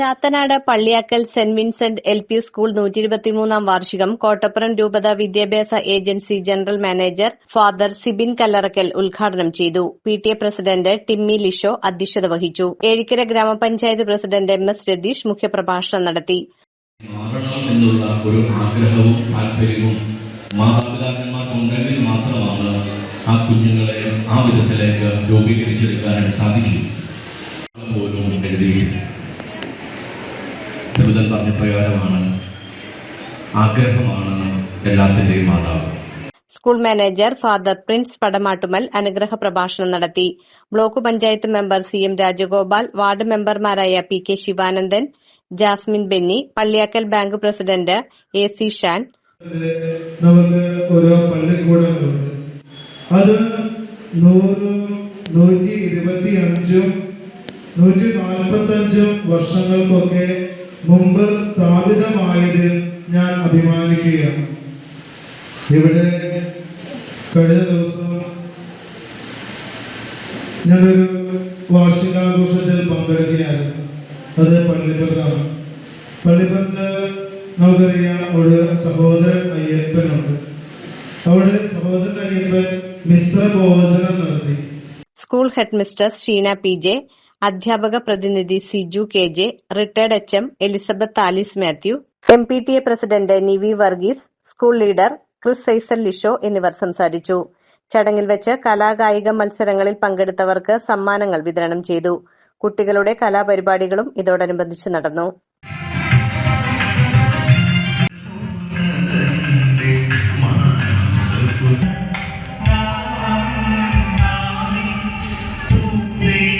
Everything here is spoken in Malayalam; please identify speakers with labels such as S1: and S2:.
S1: Chathanad Palliyakkal saint Vincent L P school നൂറ്റിയിരുപത്തിമൂന്നാം വാർഷികം കോട്ടപ്പുറം രൂപത വിദ്യാഭ്യാസ agency general manager father Sibin Kallarakkal ഉദ്ഘാടനം ചെയ്തു. P T A president Timmy Lisho അധ്യക്ഷത വഹിച്ചു. ഏഴിക്കര ഗ്രാമപഞ്ചായത്ത് പ്രസിഡന്റ് എം എസ് രതീഷ് മുഖ്യപ്രഭാഷണം നടത്തി.
S2: മാതാപിതാക്കന്മാർക്കുണ്ടെങ്കിൽ മാത്രമാണ് ആ കുഞ്ഞുങ്ങളെ ആ വിധത്തിലേക്ക് രൂപീകരിച്ചെടുക്കാനായിട്ട് സാധിക്കും. പറഞ്ഞ പ്രകാരമാണ്. ആഗ്രഹമാണ് എല്ലാത്തിന്റെയും മാതാവ്.
S1: School manager father Prince Padamattumal അനുഗ്രഹ പ്രഭാഷണം നടത്തി. Block panchayat member C M Rajagopal ward മെമ്പർമാരായ P K Sivanandan Jasmine Benny Palliyakkal bank president A C Shan.
S3: നമുക്ക് ഓരോ പള്ളിക്കൂടങ്ങളുണ്ട് അത് നൂറും നൂറ്റി ഇരുപത്തി അഞ്ചും നൂറ്റി നാൽപ്പത്തി അഞ്ചും വർഷങ്ങൾക്കൊക്കെ മുമ്പ് സ്ഥാപിതമായതിൽ ഞാൻ അഭിമാനിക്കുകയാണ്. ഇവിടെ കഴിഞ്ഞ ദിവസം ഞാനൊരു വാർഷികാഘോഷത്തിൽ പങ്കെടുക്കുകയായിരുന്നു. അത് പള്ളിപ്പുറത്താണ്. പള്ളിപ്പുറത്ത് നമുക്കറിയാം ഒരു സഹോദരൻ അയ്യപ്പനുണ്ട്. അവിടെ സഹോദരൻ അയ്യപ്പൻ മിശ്ര ഭോജനം നടത്തി.
S1: School head mister Sheena P J അധ്യാപക പ്രതിനിധി Siju K J retired H M Elizabeth Alice Mathew M P T A president Nivi Varghese school leader Chris Saisal Lisho എന്നിവർ സംസാരിച്ചു. ചടങ്ങിൽ വെച്ച് കലാകായിക മത്സരങ്ങളിൽ പങ്കെടുത്തവർക്ക് സമ്മാനങ്ങൾ വിതരണം ചെയ്തു. കുട്ടികളുടെ കലാപരിപാടികളും ഇതോടനുബന്ധിച്ച് നടന്നു.